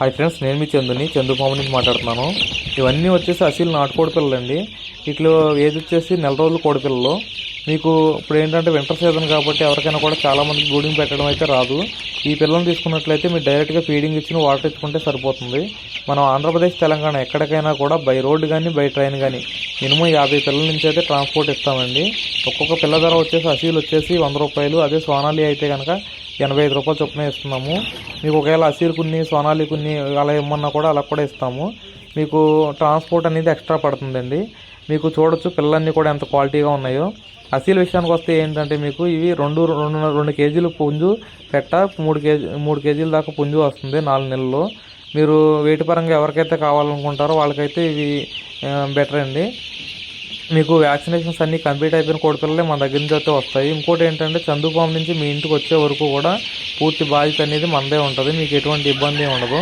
Hi friends నేను మీ చందుని చందుపాము నుంచి మాట్లాడుతున్నాను. ఇవన్నీ వచ్చేసి అసలు నాటుకోడి పిల్లలండి. వీటిలో ఏజ్ వచ్చేసి నెల రోజులు కోడిపిల్లలు మీకు ఇప్పుడు ఏంటంటే వింటర్ సీజన్ కాబట్టి ఎవరికైనా కూడా చాలామందికి గూడింగ్ పెట్టడం అయితే రాదు. ఈ పిల్లల్ని తీసుకున్నట్లయితే మీరు డైరెక్ట్గా ఫీడింగ్ ఇచ్చిన వాటర్ ఇచ్చుకుంటే సరిపోతుంది. మనం ఆంధ్రప్రదేశ్ తెలంగాణ ఎక్కడికైనా కూడా బై రోడ్డు కానీ బై ట్రైన్ కానీ మినిమం యాభై పిల్లల నుంచి అయితే ట్రాన్స్పోర్ట్ ఇస్తామండి. ఒక్కొక్క పిల్ల ధర వచ్చేసి అసీలు వచ్చేసి వంద రూపాయలు. అదే సోనాలి అయితే కనుక ఎనభై ఐదు రూపాయలు చొప్పున ఇస్తున్నాము. మీకు ఒకవేళ అసీర్ కొన్ని సోనాలి కొన్ని అలా ఇమ్మన్నా కూడా అలా కూడా ఇస్తాము. మీకు ట్రాన్స్పోర్ట్ అనేది ఎక్స్ట్రా పడుతుందండి. మీకు చూడొచ్చు పిల్లలన్నీ కూడా ఎంత క్వాలిటీగా ఉన్నాయో. అసీల్ విషయానికి వస్తే ఏంటంటే మీకు ఇవి రెండు రెండు రెండు కేజీలు పుంజు పెట్ట మూడు కేజీ మూడు కేజీల దాకా పుంజు వస్తుంది నాలుగు నెలల్లో. మీరు వేటి పరంగా ఎవరికైతే కావాలనుకుంటారో వాళ్ళకైతే ఇవి బెటర్ అండి. మీకు వ్యాక్సినేషన్స్ అన్నీ కంప్లీట్ అయిపోయిన కోడిపిల్లలే మన దగ్గర నుంచి అయితే వస్తాయి. ఇంకోటి ఏంటంటే చందుపాము నుంచి మీ ఇంటికి వచ్చే వరకు కూడా పూర్తి బాధ్యత అనేది మనదే ఉంటుంది. మీకు ఎటువంటి ఇబ్బంది ఉండదు.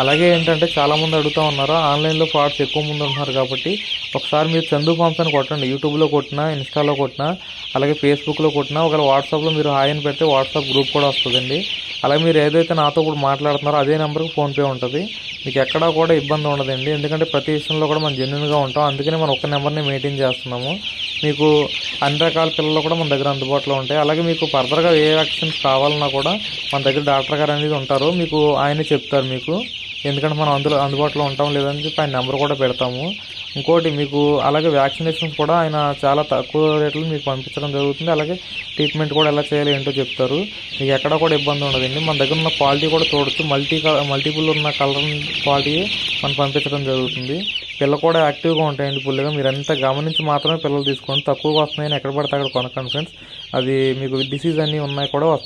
అలాగే ఏంటంటే చాలామంది అడుగుతూ ఉన్నారు ఆన్లైన్లో ఫ్రాడ్స్ ఎక్కువ మంది ఉంటున్నారు కాబట్టి ఒకసారి మీరు చందు ఫామ్స్ అని కొట్టండి. యూట్యూబ్లో కొట్టినా ఇన్స్టాలో కొట్టినా అలాగే ఫేస్బుక్లో కొట్టినా ఒకవేళ వాట్సాప్లో మీరు హాయ్ అని పెడితే వాట్సాప్ గ్రూప్ కూడా వస్తుందండి. అలాగే మీరు ఏదైతే నాతో ఇప్పుడు మాట్లాడుతున్నారో అదే నెంబర్కి ఫోన్పే ఉంటుంది. మీకు ఎక్కడా కూడా ఇబ్బంది ఉండదండి. ఎందుకంటే ప్రతి విషయంలో కూడా మనం జెన్యున్గా ఉంటాం. అందుకనే మనం ఒక నెంబర్ని మెయింటైన్ చేస్తున్నాము. మీకు అన్ని రకాల పిల్లలు కూడా మన దగ్గర అందుబాటులో ఉంటాయి. అలాగే మీకు ఫర్దర్గా ఏ వ్యాక్సిన్స్ కావాలన్నా కూడా మన దగ్గర డాక్టర్ గారు అనేది ఉంటారు. మీకు ఆయనే చెప్తారు మీకు. ఎందుకంటే మనం అందులో అందుబాటులో ఉంటాం లేదని చెప్పి ఆయన నెంబర్ కూడా పెడతాము. ఇంకోటి మీకు అలాగే వ్యాక్సినేషన్స్ కూడా ఆయన చాలా తక్కువ రేట్లో మీకు పంపించడం జరుగుతుంది. అలాగే ట్రీట్మెంట్ కూడా ఎలా చేయాలి ఏంటో చెప్తారు. మీకు ఎక్కడ కూడా ఇబ్బంది ఉండదండి. మన దగ్గర ఉన్న క్వాలిటీ కూడా చూడొచ్చు మల్టీ మల్టిపుల్ ఉన్న కలర్ క్వాలిటీ మనం పంపించడం జరుగుతుంది. పిల్లలు కూడా యాక్టివ్గా ఉంటాయండి పుల్లిగా. మీరు గమనించి మాత్రమే పిల్లలు తీసుకోండి. తక్కువగా వస్తున్నాయని ఎక్కడ పడితే అక్కడ కొనకండి ఫ్రెండ్స్. అది మీకు డిసీజ్ అన్నీ ఉన్నాయి కూడా వస్తాయి